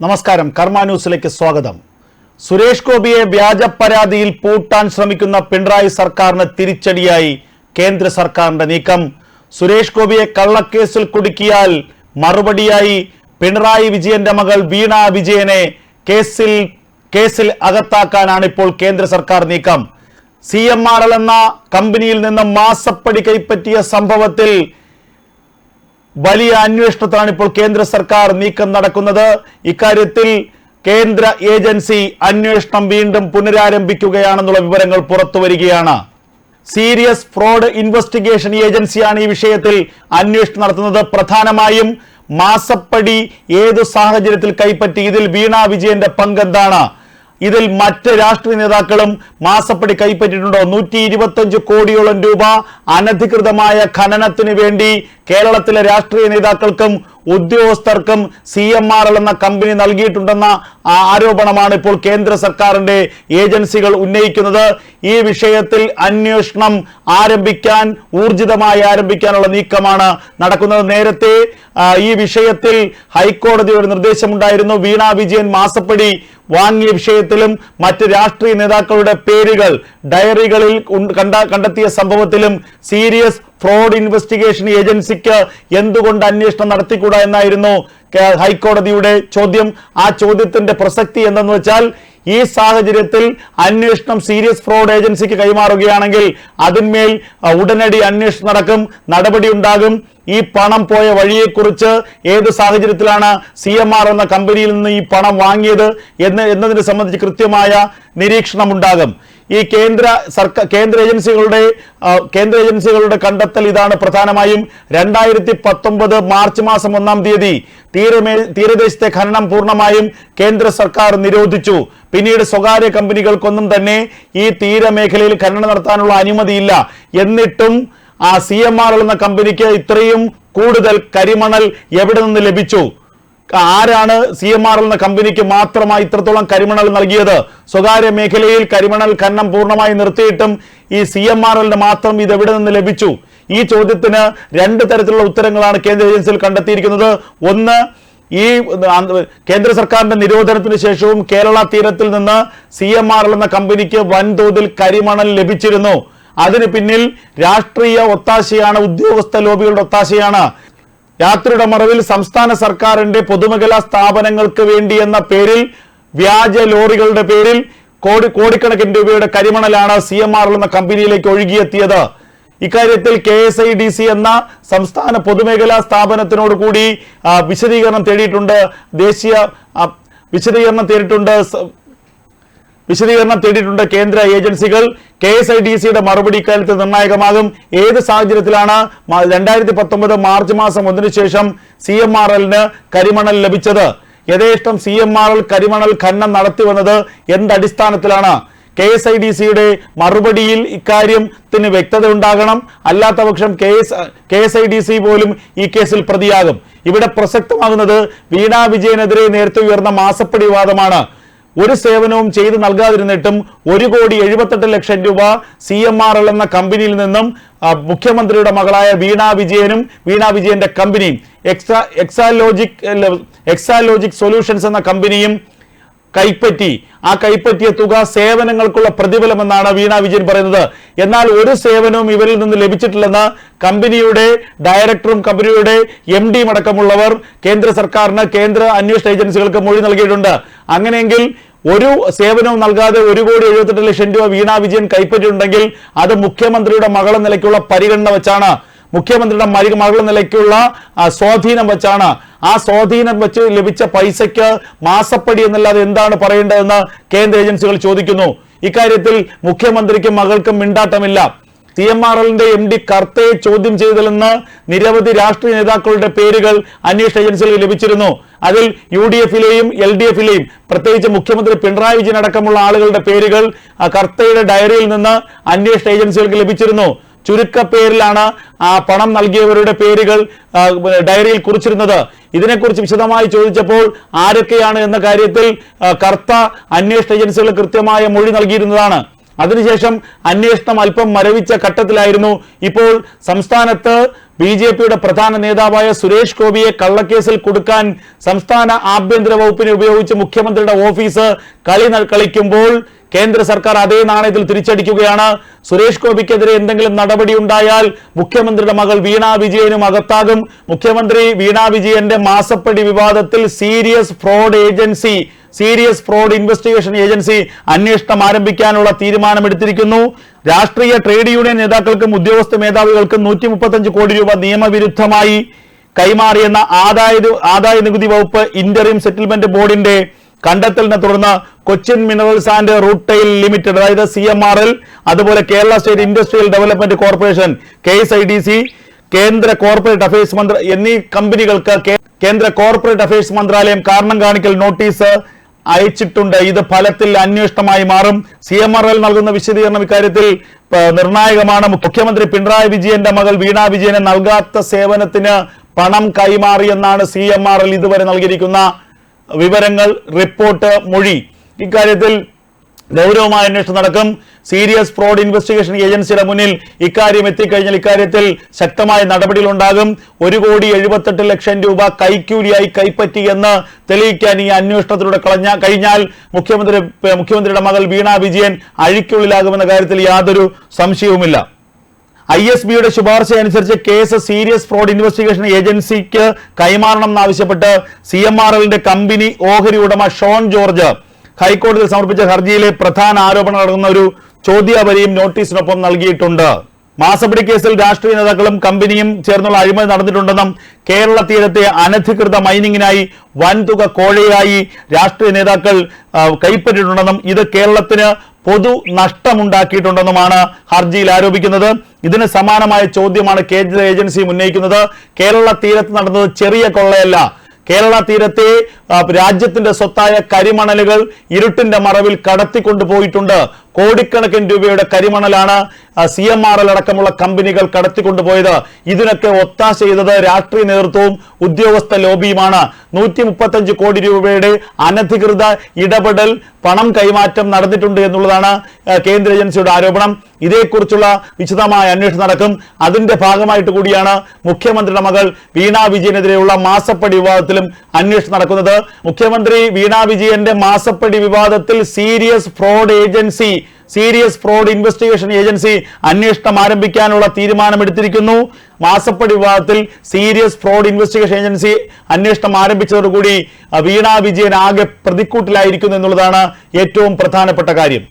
നമസ്കാരം. കർമ്മ ന്യൂസിലേക്ക് സ്വാഗതം. സുരേഷ് ഗോപിയെ വ്യാജ പരാതിയിൽ പൂട്ടാൻ ശ്രമിക്കുന്ന പിണറായി സർക്കാരിന് തിരിച്ചടിയായി കേന്ദ്ര സർക്കാരിന്റെ നീക്കം. സുരേഷ് ഗോപിയെ കള്ളക്കേസിൽ കുടുക്കിയാൽ മറുപടിയായി പിണറായി വിജയന്റെ മകൾ വീണ വിജയനെ കേസിൽ കേസിൽ അകത്താക്കാനാണ് ഇപ്പോൾ കേന്ദ്ര സർക്കാർ നീക്കം. സി എന്ന കമ്പനിയിൽ നിന്ന് മാസപ്പടി കൈപ്പറ്റിയ സംഭവത്തിൽ വലിയ അന്വേഷണത്തിലാണ് ഇപ്പോൾ കേന്ദ്ര സർക്കാർ നീക്കം നടക്കുന്നത്. ഇക്കാര്യത്തിൽ കേന്ദ്ര ഏജൻസി അന്വേഷണം വീണ്ടും പുനരാരംഭിക്കുകയാണെന്നുള്ള വിവരങ്ങൾ പുറത്തു വരികയാണ്. സീരിയസ് ഫ്രോഡ് ഇൻവെസ്റ്റിഗേഷൻ ഏജൻസിയാണ് ഈ വിഷയത്തിൽ അന്വേഷണം നടത്തുന്നത്. പ്രധാനമായും മാസപ്പടി ഏതു സാഹചര്യത്തിൽ കൈപ്പറ്റി ഇതിൽ വീണാ വിജയന്റെ പങ്കെന്താണ്? ഇതിൽ മറ്റ് രാഷ്ട്രീയ നേതാക്കളും മാസപ്പടി കൈപ്പറ്റിയിട്ടുണ്ടോ? നൂറ്റി ഇരുപത്തഞ്ച് കോടിയോളം രൂപ അനധികൃതമായ ഖനനത്തിന് വേണ്ടി കേരളത്തിലെ രാഷ്ട്രീയ നേതാക്കൾക്കും ഉദ്യോഗസ്ഥർക്കും സി എം ആർ എൽ എന്ന കമ്പനി നൽകിയിട്ടുണ്ടെന്ന ആരോപണമാണ് ഇപ്പോൾ കേന്ദ്ര സർക്കാരിന്റെ ഏജൻസികൾ ഉന്നയിക്കുന്നത്. ഈ വിഷയത്തിൽ അന്വേഷണം ആരംഭിക്കാൻ ഊർജിതമായി ആരംഭിക്കാനുള്ള നീക്കമാണ് നടക്കുന്നത്. നേരത്തെ ഈ വിഷയത്തിൽ ഹൈക്കോടതി ഒരു നിർദ്ദേശമുണ്ടായിരുന്നു. വീണ വിജയൻ മാസപ്പടി വാങ്ങിയ വിഷയത്തിലും മറ്റ് രാഷ്ട്രീയ നേതാക്കളുടെ പേരുകൾ ഡയറികളിൽ കണ്ട കണ്ടെത്തിയ സംഭവത്തിലും സീരിയസ് ഫ്രോഡ് ഇൻവെസ്റ്റിഗേഷൻ ഏജൻസിക്ക് എന്തുകൊണ്ട് അന്വേഷണം നടത്തിക്കൂടാ എന്നായിരുന്നു ഹൈക്കോടതിയുടെ ചോദ്യം. ആ ചോദ്യത്തിന്റെ പ്രസക്തി എന്തെന്ന് വെച്ചാൽ ഈ സാഹചര്യത്തിൽ അന്വേഷണം സീരിയസ് ഫ്രോഡ് ഏജൻസിക്ക് കൈമാറുകയാണെങ്കിൽ അതിന്മേൽ ഉടനടി അന്വേഷണം നടക്കും നടപടി ഉണ്ടാകും. ഈ പണം പോയ വഴിയെക്കുറിച്ച് ഏത് സാഹചര്യത്തിലാണ് സി എം ആർ എന്ന കമ്പനിയിൽ നിന്ന് ഈ പണം വാങ്ങിയത് എന്ന് എന്നതിനെ സംബന്ധിച്ച് കൃത്യമായ നിരീക്ഷണം ഉണ്ടാകും ഈ കേന്ദ്ര സർക്കാർ കേന്ദ്ര ഏജൻസികളുടെ കേന്ദ്ര ഏജൻസികളുടെ കണ്ടെത്തൽ ഇതാണ് പ്രധാനമായും. രണ്ടായിരത്തി പത്തൊമ്പത് മാർച്ച് മാസം ഒന്നാം തീയതി തീരമേ തീരദേശത്തെ ഖനനം പൂർണമായും കേന്ദ്ര സർക്കാർ നിരോധിച്ചു. പിന്നീട് സ്വകാര്യ കമ്പനികൾക്കൊന്നും തന്നെ ഈ തീരമേഖലയിൽ ഖനനം നടത്താനുള്ള അനുമതിയില്ല. എന്നിട്ടും ആ സി എം ആർ എന്ന കമ്പനിക്ക് ഇത്രയും കൂടുതൽ കരിമണൽ എവിടെ നിന്ന് ലഭിച്ചു? ആരാണ് സി എം ആർ എന്ന കമ്പനിക്ക് മാത്രമായി ഇത്രത്തോളം കരിമണൽ നൽകിയത്? സ്വകാര്യ മേഖലയിൽ കരിമണൽ ഖനനം പൂർണമായി നിർത്തിയിട്ടും ഈ സി എം ആർ എല്ലിന് മാത്രം ഇത് എവിടെ നിന്ന് ലഭിച്ചു? ഈ ചോദ്യത്തിന് രണ്ട് തരത്തിലുള്ള ഉത്തരങ്ങളാണ് കേന്ദ്ര ഏജൻസിയിൽ കണ്ടെത്തിയിരിക്കുന്നത്. ഒന്ന് ഈ കേന്ദ്ര സർക്കാരിന്റെ നിരോധനത്തിന് ശേഷവും കേരള തീരത്തിൽ നിന്ന് സി എം ആർ എൽ എന്ന കമ്പനിക്ക് വൻതോതിൽ കരിമണൽ ലഭിച്ചിരുന്നു. അതിന് പിന്നിൽ രാഷ്ട്രീയ ഒത്താശയാണ് ഉദ്യോഗസ്ഥ ലോബികളുടെ ഒത്താശയാണ്. യാത്രയുടെ മറവിൽ സംസ്ഥാന സർക്കാരിന്റെ പൊതുമേഖലാ സ്ഥാപനങ്ങൾക്ക് വേണ്ടി എന്ന പേരിൽ വ്യാജ ലോറികളുടെ പേരിൽ കോടി കോടിക്കണക്കിന് രൂപയുടെ കരിമണലാണ് സി എം ആർ എന്ന കമ്പനിയിലേക്ക് ഒഴുകിയെത്തിയത്. ഇക്കാര്യത്തിൽ K S I D C എന്ന സംസ്ഥാന പൊതുമേഖലാ സ്ഥാപനത്തിനോട് കൂടി വിശദീകരണം തേടിയിട്ടുണ്ട്. ദേശീയ വിശദീകരണം തേടിയിട്ടുണ്ട് വിശദീകരണം തേടിയിട്ടുണ്ട് കേന്ദ്ര ഏജൻസികൾ. കെ എസ് ഐ ഡി സിയുടെ മറുപടി ഇക്കാര്യത്തിൽ നിർണായകമാകും. ഏത് സാഹചര്യത്തിലാണ് രണ്ടായിരത്തി പത്തൊമ്പത് മാർച്ച് മാസം ഒന്നിനു ശേഷം സി എം ആർ എല്ലിന് കരിമണൽ ലഭിച്ചത്? യഥേഷ്ടം സി എം ആർ എൽ കരിമണൽ ഖനനം നടത്തി വന്നത് എന്തടിസ്ഥാനത്തിലാണ് കെ എസ് ഐ ഡി സിയുടെ മറുപടിയിൽ ഇക്കാര്യത്തിന് വ്യക്തത ഉണ്ടാകണം. അല്ലാത്ത പക്ഷം K S K S I D C പോലും ഈ കേസിൽ പ്രതിയാകും. ഇവിടെ പ്രസക്തമാകുന്നത് വീണ വിജയനെതിരെ നേരത്തെ ഉയർന്ന മാസപ്പടി വിവാദമാണ്. ഒരു സേവനവും ചെയ്തു നൽകാതിരുന്നിട്ടും ഒരു കോടി എഴുപത്തെട്ട് ലക്ഷം രൂപ സി എം ആർ എൽ എന്ന കമ്പനിയിൽ നിന്നും മുഖ്യമന്ത്രിയുടെ മകളായ വീണ വിജയനും വീണ വിജയന്റെ കമ്പനിയും എക്സാ എക്സാലോജിക് എക്സാലോജിക് സൊല്യൂഷൻസ് എന്ന കമ്പനിയും കൈപ്പറ്റി. ആ കൈപ്പറ്റിയ തുക സേവനങ്ങൾക്കുള്ള പ്രതിഫലമെന്നാണ് വീണ വിജയൻ പറയുന്നത്. എന്നാൽ ഒരു സേവനവും ഇവരിൽ നിന്ന് ലഭിച്ചിട്ടില്ലെന്ന് കമ്പനിയുടെ ഡയറക്ടറും കമ്പനിയുടെ എം ഡിയും അടക്കമുള്ളവർ കേന്ദ്ര സർക്കാരിന് കേന്ദ്ര അന്വേഷണ ഏജൻസികൾക്ക് മൊഴി നൽകിയിട്ടുണ്ട്. അങ്ങനെയെങ്കിൽ ഒരു സേവനവും നൽകാതെ ഒരു കോടി എഴുപത്തെട്ട് ലക്ഷം രൂപ വീണ വിജയൻ കൈപ്പറ്റിയിട്ടുണ്ടെങ്കിൽ അത് മുഖ്യമന്ത്രിയുടെ മകളെ നിലയ്ക്കുള്ള പരിഗണന വെച്ചാണ്. മുഖ്യമന്ത്രിയുടെ മരി മകൾ നിലയ്ക്കുള്ള സ്വാധീനം വെച്ചാണ്. ആ സ്വാധീനം വെച്ച് ലഭിച്ച പൈസയ്ക്ക് മാസപ്പടി എന്നല്ലാതെ എന്താണ് പറയേണ്ടതെന്ന് കേന്ദ്ര ഏജൻസികൾ ചോദിക്കുന്നു. ഇക്കാര്യത്തിൽ മുഖ്യമന്ത്രിക്കും മകൾക്കും മിണ്ടാട്ടമില്ല. സി എം ആർ എല്ലിന്റെ എം ഡി കർത്തയെ ചോദ്യം ചെയ്തതെന്ന് നിരവധി രാഷ്ട്രീയ നേതാക്കളുടെ പേരുകൾ അന്വേഷണ ഏജൻസികൾ ലഭിച്ചിരുന്നു. അതിൽ യു ഡി എഫിലെയും എൽ ഡി എഫിലെയും പ്രത്യേകിച്ച് മുഖ്യമന്ത്രി പിണറായി വിജയൻ അടക്കമുള്ള ആളുകളുടെ പേരുകൾ കർത്തയുടെ ഡയറിയിൽ നിന്ന് അന്വേഷണ ഏജൻസികൾക്ക് ലഭിച്ചിരുന്നു. ചുരുക്കപ്പേരിലാണ് ആ പണം നൽകിയവരുടെ പേരുകൾ ഡയറിയിൽ കുറിച്ചിരുന്നത്. ഇതിനെക്കുറിച്ച് വിശദമായി ചോദിച്ചപ്പോൾ ആരൊക്കെയാണ് എന്ന കാര്യത്തിൽ കർത്ത അന്വേഷണ ഏജൻസികൾ കൃത്യമായ മൊഴി നൽകിയിരുന്നതാണ്. അതിനുശേഷം അന്വേഷണം അല്പം മരവിച്ച ഘട്ടത്തിലായിരുന്നു ഇപ്പോൾ സംസ്ഥാനത്ത് ബി ജെ പിയുടെ പ്രധാന നേതാവായ സുരേഷ് ഗോപിയെ കള്ളക്കേസിൽ കൊടുക്കാൻ സംസ്ഥാന ആഭ്യന്തര വകുപ്പിനെ ഉപയോഗിച്ച് മുഖ്യമന്ത്രിയുടെ ഓഫീസ് കളി കളിക്കുമ്പോൾ കേന്ദ്ര സർക്കാർ അതേ നാണയത്തിൽ തിരിച്ചടിക്കുകയാണ്. സുരേഷ് ഗോപിക്കെതിരെ എന്തെങ്കിലും നടപടി ഉണ്ടായാൽ മുഖ്യമന്ത്രിയുടെ മകൾ വീണ വിജയനും അകത്താകും. മുഖ്യമന്ത്രി വീണ വിജയന്റെ മാസപ്പടി വിവാദത്തിൽ serious fraud agency serious fraud investigation agency അന്വേഷണം ആരംഭിക്കാനുള്ള തീരുമാനമെടുത്തിരിക്കുന്നു. രാഷ്ട്രീയ ട്രേഡ് യൂണിയൻ നേതാക്കൾക്കും ഉദ്യോഗസ്ഥ മേധാവികൾക്കും നൂറ്റി മുപ്പത്തഞ്ച് കോടി രൂപ നിയമവിരുദ്ധമായി കൈമാറിയെന്ന ആദായ ആദായ നികുതി വകുപ്പ് ഇന്ററിം സെറ്റിൽമെന്റ് ബോർഡിന്റെ കണ്ടെത്തലിനെ തുടർന്ന് Cochin minerals and rutile limited അതായത് സി എം ആർ എൽ അതുപോലെ Kerala state industrial development corporation K S I D C കേന്ദ്ര കോർപ്പറേറ്റ് അഫയേഴ്സ് മന്ത്രി എന്നീ കമ്പനികൾക്ക് കേന്ദ്ര കോർപ്പറേറ്റ് അഫയേഴ്സ് മന്ത്രാലയം കാരണം കാണിക്കൽ നോട്ടീസ് അയച്ചിട്ടുണ്ട്. ഇത് ഫലത്തിൽ അന്വേഷണമായി മാറും. സി എം ആർ എൽ നൽകുന്ന വിശദീകരണം ഇക്കാര്യത്തിൽ നിർണായകമാണ്. മുഖ്യമന്ത്രി പിണറായി വിജയന്റെ മകൾ വീണ വിജയന് നൽകാത്ത സേവനത്തിന് പണം കൈമാറിയെന്നാണ് സി എം ആർ എൽ ഇതുവരെ നൽകിയിരിക്കുന്ന വിവരങ്ങൾ റിപ്പോർട്ട് മൊഴി. ഇക്കാര്യത്തിൽ ഗൗരവമായ അന്വേഷണം നടക്കും. സീരിയസ് ഫ്രോഡ് ഇൻവെസ്റ്റിഗേഷൻ ഏജൻസിയുടെ മുന്നിൽ ഇക്കാര്യം എത്തിക്കഴിഞ്ഞാൽ ഇക്കാര്യത്തിൽ ശക്തമായ നടപടികൾ ഉണ്ടാകും ഒരു കോടി എഴുപത്തെട്ട് ലക്ഷം രൂപ കൈക്കൂലിയായി കൈപ്പറ്റി എന്ന് തെളിയിക്കാൻ ഈ അന്വേഷണത്തിലൂടെ കളഞ്ഞ കഴിഞ്ഞാൽ മുഖ്യമന്ത്രി മുഖ്യമന്ത്രിയുടെ മകൾ വീണ വിജയൻ അഴിക്കുള്ളിലാകുമെന്ന കാര്യത്തിൽ യാതൊരു സംശയവുമില്ല. ഐ എസ് ബിയുടെ ശുപാർശ അനുസരിച്ച് കേസ് സീരിയസ് ഫ്രോഡ് ഇൻവെസ്റ്റിഗേഷൻ ഏജൻസിക്ക് കൈമാറണം എന്നാവശ്യപ്പെട്ട് സി എം ആർ എല്ലിന്റെ കമ്പനി ഓഹരി ഉടമ ഷോൺ ജോർജ് ഹൈക്കോടതിയിൽ സമർപ്പിച്ച ഹർജിയിലെ പ്രധാന ആരോപണം അടങ്ങുന്ന ഒരു ചോദ്യാവലിയും നോട്ടീസിനൊപ്പം നൽകിയിട്ടുണ്ട്. മാസപ്പിടി കേസിൽ രാഷ്ട്രീയ നേതാക്കളും കമ്പനിയും ചേർന്നുള്ള അഴിമതി നടന്നിട്ടുണ്ടെന്നും കേരള തീരത്തെ അനധികൃത മൈനിങ്ങിനായി വൻതുക കോഴയായി രാഷ്ട്രീയ നേതാക്കൾ കൈപ്പറ്റിട്ടുണ്ടെന്നും ഇത് കേരളത്തിന് പൊതു നഷ്ടമുണ്ടാക്കിയിട്ടുണ്ടെന്നുമാണ് ഹർജിയിൽ ആരോപിക്കുന്നത്. ഇതിന് സമാനമായ ചോദ്യമാണ് കേന്ദ്ര ഏജൻസി ഉന്നയിക്കുന്നത്. കേരള തീരത്ത് നടന്നത് ചെറിയ കൊള്ളയല്ല. കേരള തീരത്തെ രാജ്യത്തിന്റെ സ്വത്തായ കരിമണലുകൾ ഇരുട്ടിന്റെ മറവിൽ കടത്തിക്കൊണ്ടുപോയിട്ടുണ്ട്. കോടിക്കണക്കിന് രൂപയുടെ കരിമണലാണ് സി എം ആർ എൽ അടക്കമുള്ള കമ്പനികൾ കടത്തിക്കൊണ്ടുപോയത്. ഇതിനൊക്കെ ഒത്താശ ചെയ്തത് രാഷ്ട്രീയ നേതൃത്വവും ഉദ്യോഗസ്ഥ ലോബിയുമാണ്. നൂറ്റി മുപ്പത്തഞ്ച് കോടി രൂപയുടെ അനധികൃത ഇടപെടൽ പണം കൈമാറ്റം നടന്നിട്ടുണ്ട് എന്നുള്ളതാണ് കേന്ദ്ര ഏജൻസിയുടെ ആരോപണം. ഇതേക്കുറിച്ചുള്ള വിശദമായ അന്വേഷണം നടക്കും. അതിന്റെ ഭാഗമായിട്ട് കൂടിയാണ് മുഖ്യമന്ത്രിയുടെ മകൾ വീണ വിജയനെതിരെയുള്ള മാസപ്പടി വിവാദത്തിലും അന്വേഷണം നടക്കുന്നത്. മുഖ്യമന്ത്രി വീണ വിജയന്റെ മാസപ്പടി വിവാദത്തിൽ serious fraud agency serious fraud investigation agency അന്വേഷണം ആരംഭിക്കാനുള്ള തീരുമാനമെടുത്തിരിക്കുന്നു. മാസപ്പടി വിവാദത്തിൽ സീരിയസ് ഫ്രോഡ് ഇൻവെസ്റ്റിഗേഷൻ ഏജൻസി അന്വേഷണം ആരംഭിച്ചതോടുകൂടി വീണാ വിജയൻ ആകെ പ്രതിക്കൂട്ടിലായിരിക്കുന്നു എന്നുള്ളതാണ് ഏറ്റവും പ്രധാനപ്പെട്ട കാര്യം.